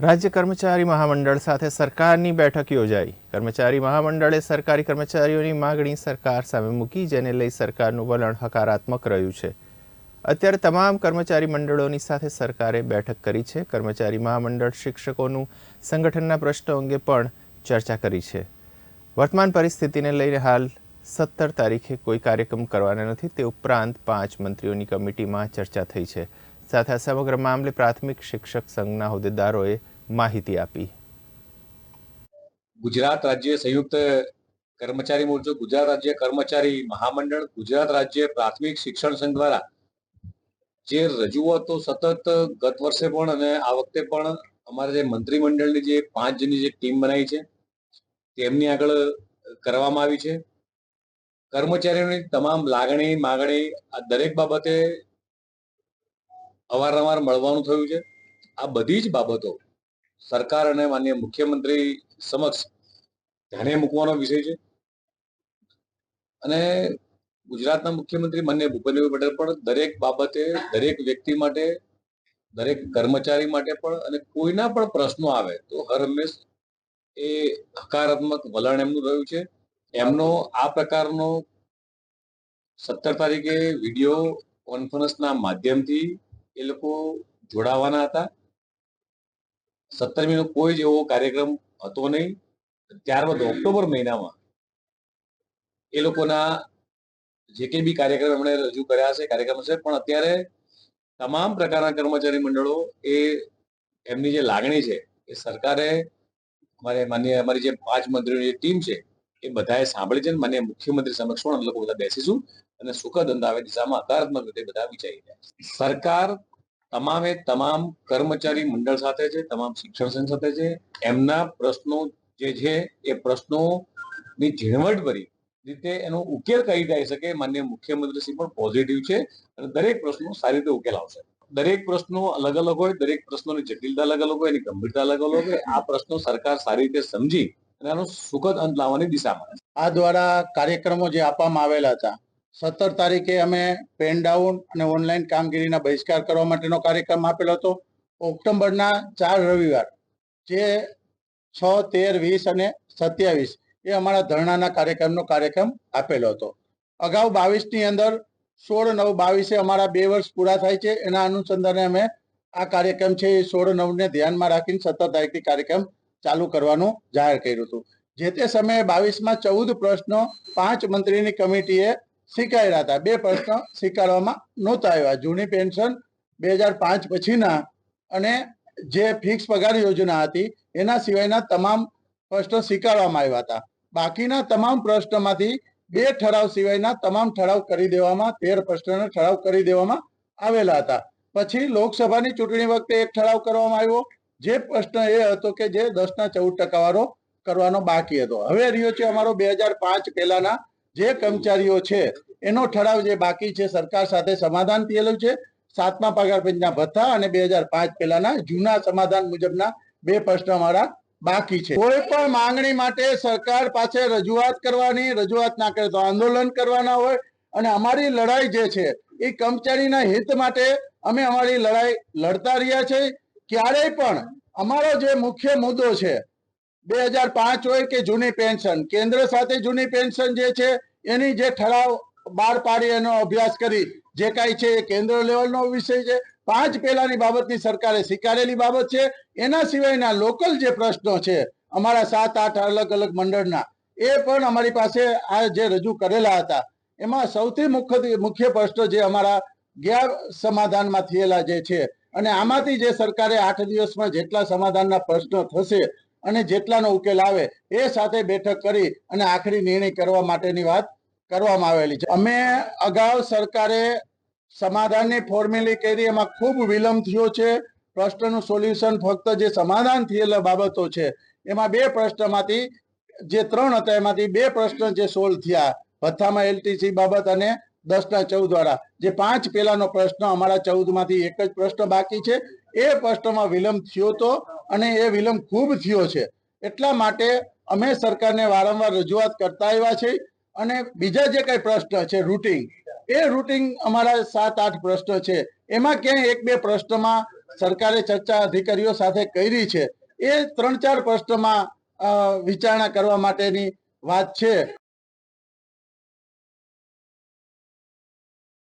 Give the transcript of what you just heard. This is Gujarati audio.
રાજ્ય કર્મચારી મહામંડળ સાથે સરકારની બેઠક યોજાઈ. કર્મચારી મહામંડળે સરકારી કર્મચારીઓની માગણી સરકાર સામે મૂકી, જેને લઈ સરકારનું વલણ હકારાત્મક રહ્યું છે. અત્યારે તમામ કર્મચારી મંડળોની સાથે સરકારે બેઠક કરી છે. કર્મચારી મહામંડળ શિક્ષકોનું સંગઠનના પ્રશ્નો અંગે પણ ચર્ચા કરી છે. વર્તમાન પરિસ્થિતિને લઈને હાલ સત્તર તારીખે કોઈ કાર્યક્રમ કરવાના નથી. તે ઉપરાંત પાંચ મંત્રીઓની કમિટીમાં ચર્ચા થઈ છે. સાથે આ સમગ્ર મામલે પ્રાથમિક શિક્ષક સંઘના હોદ્દેદારોએ માહિતી આપી. ગુજરાત રાજ્ય સંયુક્ત કર્મચારી મોરચો, ગુજરાત રાજ્ય કર્મચારી મહામંડળ, ગુજરાત રાજ્ય પ્રાથમિક શિક્ષણ સંઘ દ્વારા જે રજૂઆતો સતત ગત વર્ષે પણ અને આ વખતે પણ અમારા જે મંત્રીમંડળની જે પાંચ જણની જે ટીમ બનાવી છે, તેમની આગળ કરવામાં આવી છે. કર્મચારીઓની તમામ લાગણી, માગણી આ દરેક બાબતે અવારનવાર મળવાનું થયું છે. આ બધી જ બાબતો સરકાર અને માન્ય મુખ્યમંત્રી સમક્ષ ધ્યાને મૂકવાનો વિષય છે. અને ગુજરાતના મુખ્યમંત્રી માન્ય ભૂપેન્દ્રભાઈ પટેલ પણ દરેક બાબતે, દરેક વ્યક્તિ માટે, દરેક કર્મચારી માટે પણ અને કોઈના પણ પ્રશ્નો આવે તો હર હંમેશ એ હકારાત્મક વલણ એમનું રહ્યું છે. એમનો આ પ્રકારનો સત્તર તારીખે વીડિયો કોન્ફરન્સના માધ્યમથી એ લોકો જોડાવાના હતા. સત્તરમીનો કોઈ જ એવો કાર્યક્રમ હતો નહીં. ત્યારબાદ ઓક્ટોબર મહિનામાં એ લોકોના જે કંઈ બી કાર્યક્રમ એમણે રજૂ કર્યા છે, કાર્યક્રમ છે, પણ અત્યારે તમામ પ્રકારના કર્મચારી મંડળો એ એમની જે લાગણી છે, એ સરકારે અમારે માન્ય, અમારી જે પાંચ મંત્રીઓની ટીમ છે, એ બધાએ સાંભળી છે અને માન્ય મુખ્યમંત્રી સમક્ષ પણ લોકો બધા બેસીશું. અને સુખદ અંદાવે દિશામાં હકારાત્મક રીતે બધા વિચારી રહ્યા છે. સરકાર તમામે તમામ કર્મચારી મંડળ સાથે છે, તમામ શિક્ષણ સંઘ સાથે છે. એમના પ્રશ્નો જે છે, એ પ્રશ્નોની ઝીણવટભરી રીતે એનો ઉકેલ કરી જાય શકે. માન્ય મુખ્યમંત્રી શ્રી પણ પોઝિટિવ છે અને દરેક પ્રશ્નો સારી રીતે ઉકેલ આવશે. દરેક પ્રશ્નો અલગ અલગ હોય, દરેક પ્રશ્નોની જટિલતા અલગ અલગ હોય, એની ગંભીરતા અલગ અલગ હોય, આ પ્રશ્નો સરકાર સારી રીતે સમજી અને આનો સુખદ અંત લાવવાની દિશામાં આ દ્વારા કાર્યક્રમો જે આપવામાં આવેલા હતા સત્તર તારીખે અમે પેન ડાઉન અને ઓનલાઈન કામગીરીના બહિષ્કાર કરવા માટેનો કાર્યક્રમ આપેલો હતો. ઓક્ટોબરના ચાર રવિવાર, જે છ, તેર, વીસ અને સત્યાવીસ એ અમારા ધરણાના કાર્યક્રમનો કાર્યક્રમ આપેલો હતો. અગાઉ બાવીસની અંદર સોળ, નવ, બાવીસે અમારા બે વર્ષ પૂરા થાય છે. એના અનુસંધાને અમે આ કાર્યક્રમ છે એ સોળ, નવને ધ્યાનમાં રાખીને સત્તર તારીખથી કાર્યક્રમ ચાલુ કરવાનું જાહેર કર્યું હતું. જે તે સમયે બાવીસમાં ચૌદ પ્રશ્નો પાંચ મંત્રીની કમિટીએ સ્વીકાર્યા હતા. બે પ્રશ્ન સ્વીકારવામાં નહોતા આવ્યા. જૂની પેન્શન બે હજાર પાંચ પછીના અને જે ફિક્સ પગાર યોજના હતી, એના સિવાયના તમામ પ્રશ્નો સ્વીકારવામાં આવ્યા હતા. બાકીના તમામ પ્રશ્નમાંથી બે ઠરાવ સિવાયના તમામ ઠરાવ કરી દેવામાં, તેર પ્રશ્નનો ઠરાવ કરી દેવામાં આવેલા હતા. પછી લોકસભાની ચૂંટણી વખતે એક ઠરાવ કરવામાં આવ્યો. જે પ્રશ્ન એ હતો કે જે દસના ચૌદ ટકા વાળો કરવાનો બાકી હતો. હવે રહ્યો છે અમારો બે હજાર પાંચ પહેલાના જે કર્મચારીઓ છે, એનો ઠરાવ જે બાકી છે, સરકાર સાથે સમાધાન થયેલું છે. સાતમા પગાર પંચના ભથ્થા અને બે હજાર પાંચ પહેલાના જૂના સમાધાન મુજબના બે પ્રશ્ન અમારા બાકી છે. કોઈ પણ માંગણી માટે સરકાર પાસે રજૂઆત કરવાની, રજૂઆત ના કરે તો આંદોલન કરવાના હોય. અને અમારી લડાઈ જે છે, એ કર્મચારીના હિત માટે અમે અમારી લડાઈ લડતા રહ્યા છે. ક્યારેય પણ અમારો જે મુખ્ય મુદ્દો છે, બે હજાર પાંચ હોય કે જૂની પેન્શન, કેન્દ્ર સાથે જૂની પેન્શન જે છે એની જે ઠરાવ બહાર પાડી એનો અભ્યાસ કરી, જે કાંઈ છે એ કેન્દ્ર લેવલનો વિષય છે. પાંચ પહેલાની બાબતની સરકારે સ્વીકારેલી બાબત છે. એના સિવાયના લોકલ જે પ્રશ્નો છે, અમારા સાત, આઠ અલગ અલગ મંડળના, એ પણ અમારી પાસે આ જે રજૂ કરેલા હતા. એમાં સૌથી મુખ્ય મુખ્ય પ્રશ્નો જે અમારા ગેર સમાધાનમાં થયેલા જે છે, અને આમાંથી જે સરકારે આઠ દિવસમાં જેટલા સમાધાનના પ્રશ્નો થશે અને જેટલાનો ઉકેલ આવે, એ સાથે બેઠક કરી અને આખરી નિર્ણય કરવા માટેની વાત કરવામાં આવેલી છે. અમે અગાઉ સરકારે સમાધાનની ફોર્મ્યુલી કરી, એમાં ખૂબ વિલંબ થયો છે. પ્રશ્નનું સોલ્યુશન ફક્ત જે સમાધાન થયેલા બાબતો છે, એમાં બે પ્રશ્નમાંથી, જે ત્રણ હતા, એમાંથી બે પ્રશ્ન જે સોલ્વ થયા. ભથ્થામાં એલટીસી બાબત અને દસના ચૌદ વાળા. જે પાંચ પેલાનો પ્રશ્ન, અમારા ચૌદમાંથી એક જ પ્રશ્ન બાકી છે. એ પ્રશ્નમાં વિલંબ થયો તો અને એ વિલંબ ખૂબ થયો છે. એટલા માટે અમે સરકારને વારંવાર રજૂઆત કરતા આવ્યા છે અને બીજા જે કઈ પ્રશ્ન છે રૂટિંગ, એ રૂટિંગ અમારા સાત આઠ પ્રશ્ન છે. એમાં ક્યાંય એક બે પ્રશ્નમાં સરકારે ચર્ચા અધિકારીઓ સાથે કરી છે. એ ત્રણ ચાર પ્રશ્નમાં વિચારણા કરવા માટેની વાત છે.